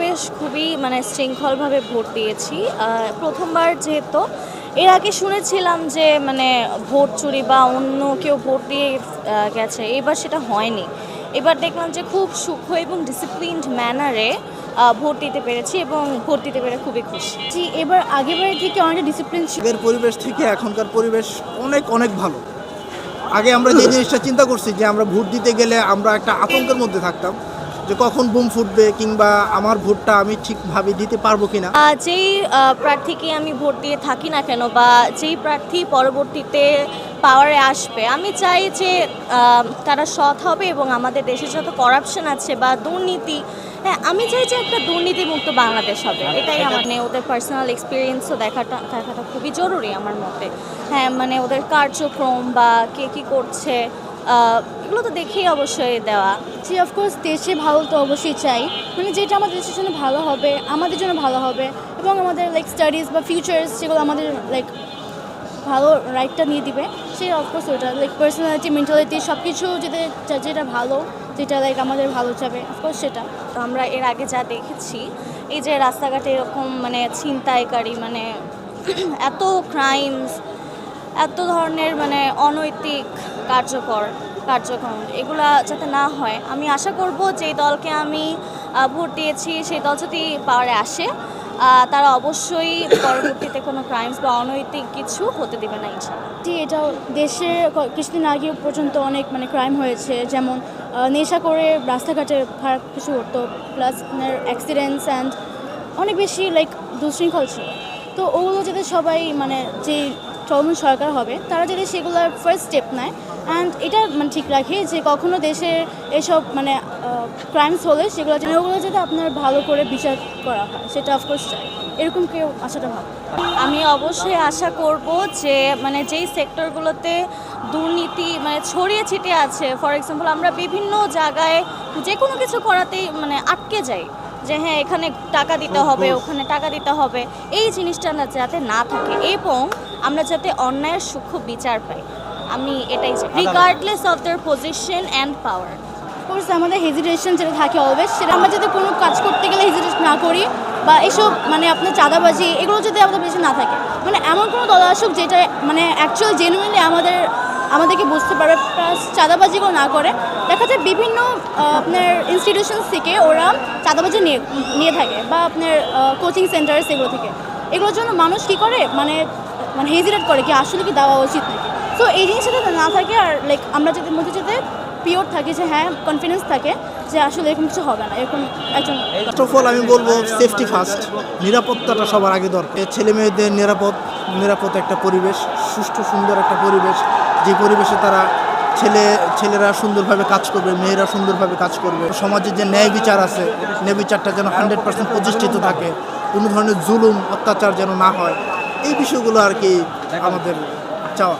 পরিবেশ খুবই মানে শৃঙ্খলভাবে ভোট দিয়েছি। প্রথমবার যেহেতু এর আগে শুনেছিলাম যে মানে ভোট চুরি বা অন্য কেউ ভোট দিয়ে গেছে। এবার সেটা হয়নি। এবার দেখলাম যে খুব সূক্ষ্ম এবং ডিসিপ্লিনড ম্যানারে ভোট দিতে পেরেছি এবং ভোট দিতে পেরে খুবই খুশি। জি এবার আগেরবারের থেকে অনেকটা ডিসিপ্লিন ছিল। আগের পরিবেশ থেকে এখনকার পরিবেশ অনেক অনেক ভালো। আগে আমরা যে জিনিসটা চিন্তা করছি যে আমরা ভোট দিতে গেলে আমরা একটা আতঙ্কের মধ্যে থাকতাম। যে কখন বুম ফুটবে কিংবা আমার ভোটটা আমি ঠিকভাবে দিতে পারব কিনা। আহ, যেই প্রার্থীকে আমি ভোট দিয়ে থাকি না কেন বা যেই প্রার্থী পরবর্তীতে পাওয়ারে আসবে আমি চাই যে তারা সৎ হবে এবং আমাদের দেশে যত করাপশন আছে বা দুর্নীতি হ্যাঁ আমি চাই যে একটা দুর্নীতিমুক্ত বাংলাদেশ হবে। এটাই আমার মানে ওদের পার্সোনাল এক্সপিরিয়েন্সও দেখাটা দেখাটা খুবই জরুরি আমার মতে। হ্যাঁ মানে ওদের কার্যক্রম বা কে কী করছে এগুলো তো দেখেই অবশ্যই দেওয়া। জি অফকোর্স দেশে ভালো তো অবশ্যই চাই। মানে যেটা আমাদের দেশের জন্য ভালো হবে আমাদের জন্য ভালো হবে এবং আমাদের লাইক স্টাডিজ বা ফিউচার্স যেগুলো আমাদের লাইক ভালো রাইটটা নিয়ে দিবে সেই অফকোর্স ওটা লাইক পার্সোনালিটি মেন্টালিটি সব কিছু যেটা যেটা ভালো যেটা লাইক আমাদের ভালো যাবে অফকোর্স সেটা। তো আমরা এর আগে যা দেখেছি এই যে রাস্তাঘাটে এরকম মানে ছিনতাইকারী মানে এত ক্রাইমস এত ধরনের মানে অনৈতিক কার্যকর কার্যক্রম এগুলা যাতে না হয়, আমি আশা করব যে দলকে আমি ভোট দিয়েছি সেই দল যদি পাওয়ারে আসে তারা অবশ্যই পরবর্তীতে কোনো ক্রাইমস বা অনৈতিক কিছু হতে দেবে না জি এটাও দেশে কিছুদিন আগে পর্যন্ত অনেক মানে ক্রাইম হয়েছে, যেমন নেশা করে রাস্তাঘাটে খারাপ কিছু করতো প্লাস অ্যাক্সিডেন্টস অ্যান্ড অনেক বেশি লাইক দুশৃঙ্খল ছিল। তো ওগুলো যাতে সবাই মানে যে চলমান সরকার হবে তারা যদি সেগুলোর ফার্স্ট স্টেপ নেয় অ্যান্ড এটা মানে ঠিক রাখে যে কখনো দেশে এসব মানে ক্রাইমস হলে সেগুলো যেন ওগুলো যাতে আপনার ভালো করে বিচার করা হয় সেটা অফকোর্স চাই। এরকম কেউ আশাটা ভালো আমি অবশ্যই আশা করব যে মানে যেই সেক্টরগুলোতে দুর্নীতি মানে ছড়িয়ে ছিটিয়ে আছে ফর এক্সাম্পল আমরা বিভিন্ন জায়গায় যে কোনো কিছু করাতেই মানে আটকে যাই যে হ্যাঁ এখানে টাকা দিতে হবে ওখানে টাকা দিতে হবে এই জিনিসটা না যাতে না থাকে। এবং আমরা যাতে অন্যায়ের সূক্ষ্ম বিচার পাই। আমি এটাই চাই। Regardless of their position and power course আমাদের হেজিটেশন যেটা থাকে অলওয়েজ সেটা আমরা যাতে কোনো কাজ করতে গেলে হেজিটেশন না করি বা এসব মানে আপনার চাঁদাবাজি এগুলো যদি আমাদের বেশি না থাকে মানে এমন কোনো দল আসুক যেটা মানে অ্যাকচুয়াল জেনুইনলি আমাদের আমাদেরকে বুঝতে পারবে প্লাস চাঁদাবাজিগুলো না করে দেখা যায় বিভিন্ন আপনার ইনস্টিটিউশনস থেকে ওরা চাঁদাবাজি নিয়ে নিয়ে থাকে বা আপনার কোচিং সেন্টার সেগুলো থেকে। এগুলোর জন্য মানুষ কী করে? মানে মানে হেজিটেট করে কি আসলে কি দেওয়া উচিত নাকি? তো এই জিনিসটা না থাকে আর লাইক আমরা যাতে মধ্যে যাতে পিওর থাকে, যে হ্যাঁ কনফিডেন্স থাকে, যে আসলে এরকম কিছু হবে না, এরকম একজন ফার্স্ট অফ অল আমি বলব সেফটি ফার্স্ট নিরাপত্তাটা সবার আগে দরকার। ছেলে মেয়েদের নিরাপদ নিরাপদ একটা পরিবেশ, সুষ্ঠু, সুন্দর একটা পরিবেশ, যে পরিবেশে তারা ছেলে, ছেলেরা সুন্দরভাবে কাজ করবে, মেয়েরা সুন্দরভাবে কাজ করবে। সমাজের যে ন্যায় বিচার আছে, ন্যায় বিচারটা যেন হান্ড্রেড পার্সেন্ট প্রতিষ্ঠিত থাকে, কোনো ধরনের জুলুম, অত্যাচার যেন না হয়। এই বিষয়গুলো আর কি আমাদের চাওয়া।